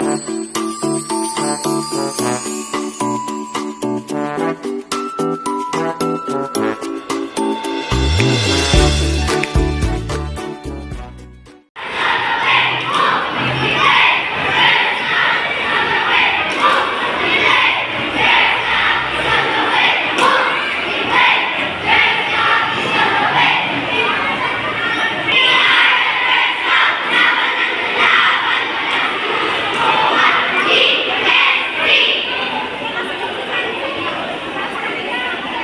thank you.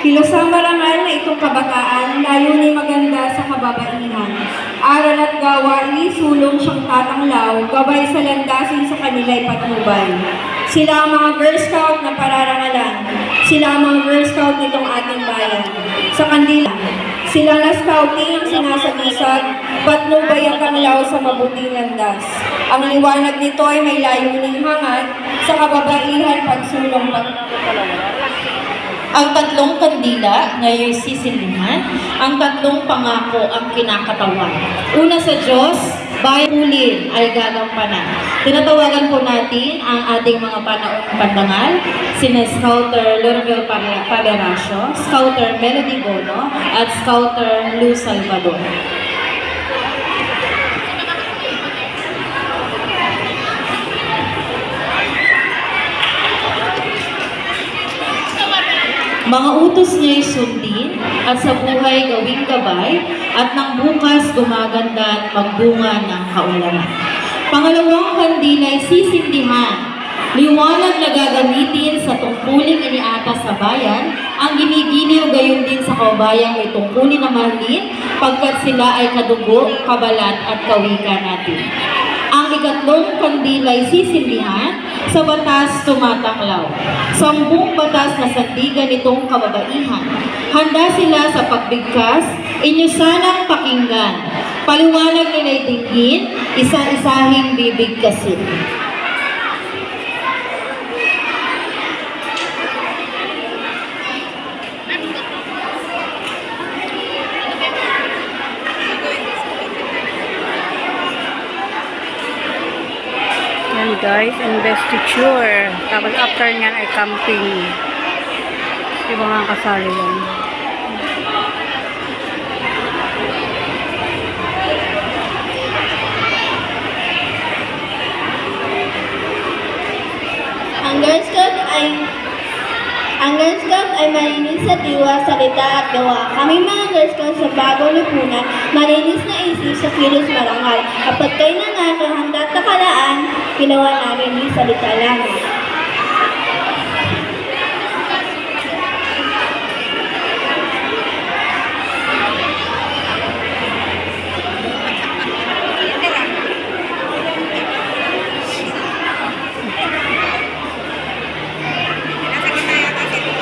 Kilosang marangal na itong kabataan, layunin maganda sa kababaihan. Aral at gawain, sulong siyang tatanglaw, gabay sa landasin sa kanila'y patnubay. Sila ang mga Girl Scout na pararangalan. Sila ang mga Girl Scout nitong ating bayan. Sa kandila, sila na scouting ang sinasagisag, patnubay ang tanglaw sa mabuting landas. Ang liwanag nito ay may layuning hangat sa kababaihan pagsulong pag Ang tatlong kandila ngayon sisindihan, ang tatlong pangako ang kinakatawan. Una sa Diyos, bayan huli ay gagampanan. Tinatawagan po natin ang ating mga panaong pandangal, sina Scouter Lorville Paleracio, Scouter Melody Bono, at Scouter Lou Salvador. Mga utos niya'y sundin at sa buhay gawing gabay at nang bukas gumaganda at magbunga ng kaulanan. Pangalawang kandila'y sisindihan. Liwanag na gagamitin sa tungkuling iniatas sa bayan, ang ginigiliw gayon din sa kaubayang may tungkulin na mahalin pagkat sila ay kadugo, kabalat at kawikan natin. Ang ikatlong kandila'y sisindihan sa batas tumatanglaw. Sampung batas na sandigan nitong kababaihan. Handa sila sa pagbigkas, inyo sanang pakinggan. Paliwanag nila'y dinggin, isa-isahing bibigkasin. Guys, investiture. Tapos after nyan ay camping. Yung mga kasali yan. Ang Girl Scout ay ang Girl Scout ay malinis sa diwa, salita at gawa. Kami mga Girl Scout sa bagong lipunan, malinis na isip sa kilos marangal. Kapag kayo nanalo, handa at nakalaan, ginawa namin ni salita lang.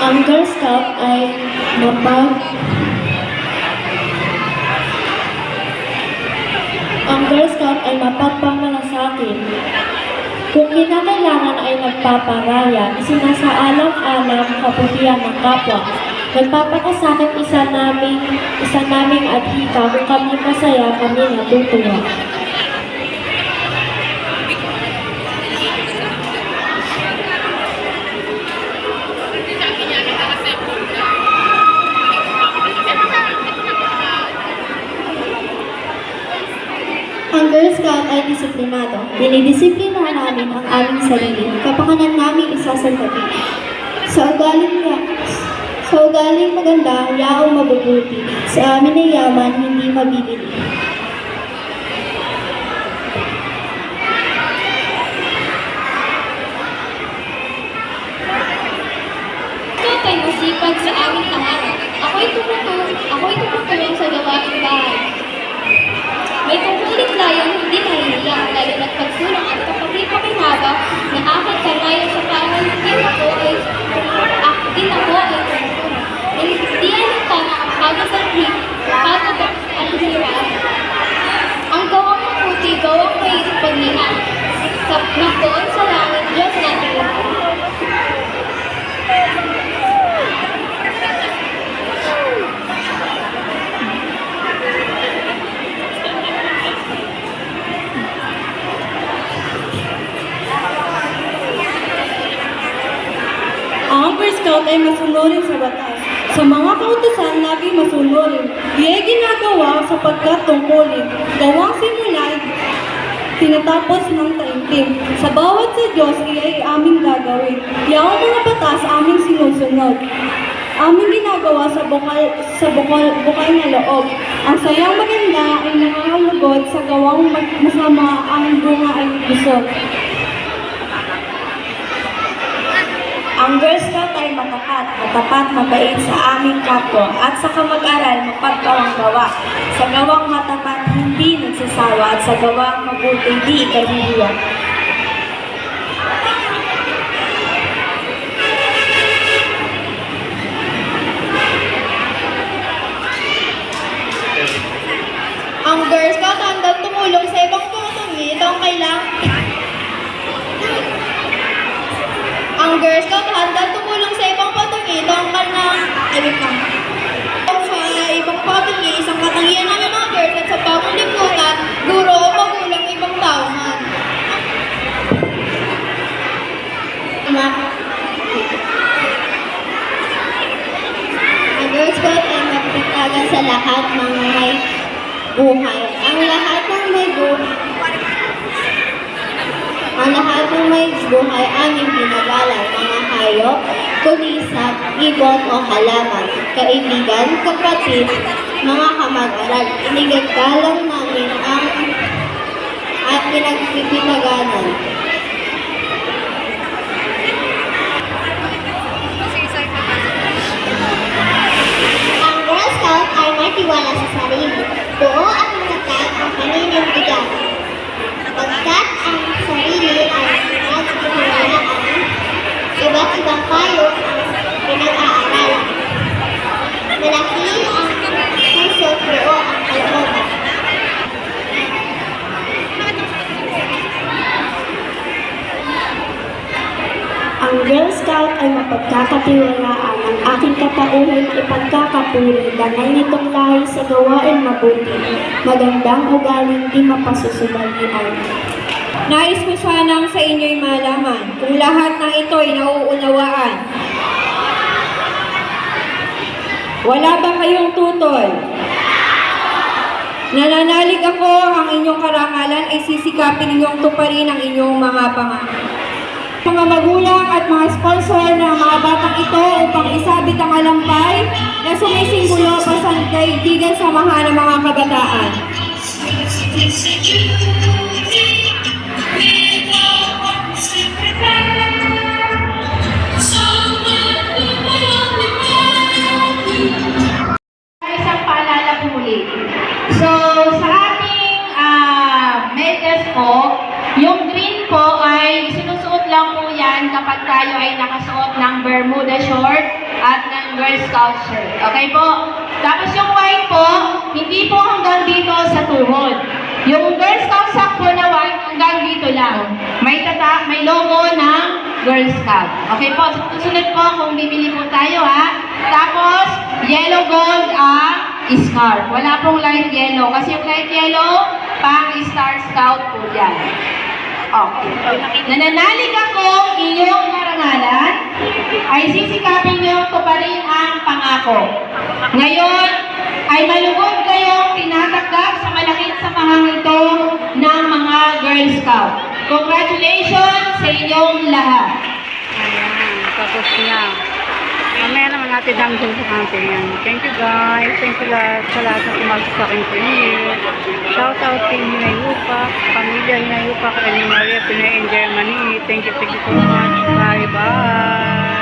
Ang Girl Scout ay mapag Ang Girl Scout ay mapagpamalasakit. Kung kinakailangan ay nagpaparaya, isinasaalang-alang kaputihan ng kapwa. Nagpapakasakit isa naming, isa naming adhika kung kami masaya, kami natutuwa. Ang Girl Scout ay disiplinado. Dinidisiplina namin ang aming sarili. Kapakanan namin isasagabi. Sa ugaling niya, sa ugaling maganda, yaong mabubuti. Sa amin ay yaman, hindi mabibili. Ay masunurin sa batas. Sa mga kautusan, lagi masunurin. Iya'y ginagawa sapagkat tungkulin. Gawang simula tinatapos ng taimtim. Sa bawat sa Diyos, iya'y aming gagawin. Yang mga batas aming sinusunod. Aming ginagawa sa bukal, sa bukal, bukal na loob. Ang sayang maganda ay nangangalugod sa gawang masama ang bunga ay busog. Ang Girl Scout ay matapat, matapat, mabait sa aming kapwa at sa kamag-aral mapagkawang gawa. Sa gawang matapat, hindi nagsasawa at sa gawang mabuti, di ikahiliwa. Ang Girl Scout handang tumulong sa ibang pumutungi. Ito ang kailangan... Ang Girl Scout handang tumulong sa ibang patungi. Ito ang kanang... Ay, wait. Sa ibang patungi, isang katangian ng mga girls at sa bagong lipunan, guro o magulang ibang tao man. Ang Girl Scout ay magpagkagan sa lahat ng may buhay. Ang lahat ng may buhay ang lahat ng may buhay aming ginagalang mga hayop, kulisap, ibon o halaman, kaibigan, kapatid, mga kamag-aral. Inigagalang namin ang at pinagpipinaganan. Ang Girl Scout ay may tiwala sa sarili. Buo at matatag ang paninindigan. Pagkat ang sarili ay nagtitiwalaan, iba't ibang payo ang pinag-aaralan. Malaki ang puso at buo ang kalooban. Ang Girl Scout ay mapagkakatiwalaan ang aking katauhan na ipagkakapuri dahil nitong lahi sa gawain mabuti, magandang ugaling di mapasusunalian. Nais ko sanang sa inyo'y malaman kung lahat ng ito'y nauunawaan. Wala ba kayong tutol? Nananalig ako ang inyong karangalan ay sisikapin ninyong tuparin ang inyong mga pangako. Mga magulang at mga sponsor ng mga batang ito upang isabit ang alampay na sumisimbolo pa sa kaibigan samahan ng mga kabataan. Isang paalala po. Kapag tayo ay nakasuot ng Bermuda short at ng Girl Scout shirt. Okay po? Tapos yung white po, hindi po hanggang dito sa tuhod. Yung Girl Scout sock po na white, hanggang dito lang. May tata, may logo ng Girl Scout. Okay po, susunod po kung bibili po tayo ha. Tapos, yellow gold ang scarf. Wala pong light yellow. Kasi yung light yellow, pang Star Scout po yan. Nananalig ako inyong karangalan ay sisikapin niyo tuparin ang pangako. Ngayon ay malugod kayong tinatakdak sa malaking samahang ito ng mga Girl Scout. Congratulations sa inyong lahat. Ayan, tapos na. Naman natin ang sa camping yan. Thank you guys. Thank you lahat sa lahat na pumasok sa aking premiere. Shout out kay Hinayupa, pamilya Hinayupa, kay Maria Pinay in Germany. Thank you, thank you so much. Bye bye.